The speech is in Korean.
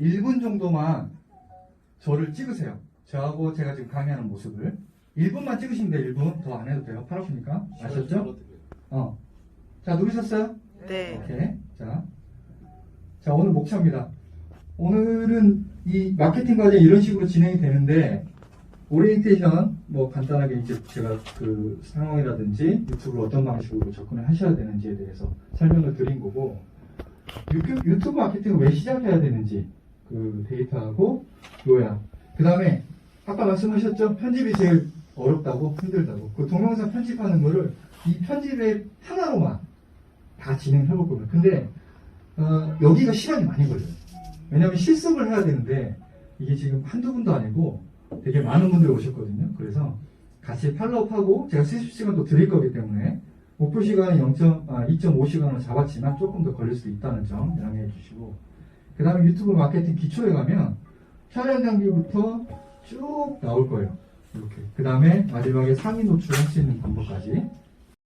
1분 정도만 저를 찍으세요. 저하고 제가 지금 강의하는 모습을. 1분만 찍으시면 돼요, 1분. 더 안 해도 돼요. 팔아프니까. 아셨죠? 어. 자, 누르셨어요? 네. 오케이. 자. 자, 오늘 목차입니다. 오늘은 이 마케팅 과정이 이런 식으로 진행이 되는데, 오리엔테이션, 뭐 간단하게 이제 제가 그 상황이라든지 유튜브를 어떤 방식으로 접근을 하셔야 되는지에 대해서 설명을 드린 거고, 유튜브, 유튜브 마케팅을 왜 시작해야 되는지, 그 데이터하고 요약. 그 다음에, 아까 말씀하셨죠? 편집이 제일 어렵다고, 힘들다고. 그 동영상 편집하는 거를 이 편집의 하나로만 다 진행해 볼 겁니다. 근데 어, 여기가 시간이 많이 걸려요. 왜냐하면 실습을 해야 되는데 이게 지금 한두 분도 아니고 되게 많은 분들이 오셨거든요. 그래서 같이 팔로우하고 제가 실습 시간도 드릴 거기 때문에 목표 시간은 0. 아, 2.5시간으로 잡았지만 조금 더 걸릴 수 있다는 점 양해해 주시고 그 다음에 유튜브 마케팅 기초에 가면 촬영 장비부터 쭉 나올 거예요. 이렇게. 그 다음에 마지막에 상위 노출할 수 있는 방법까지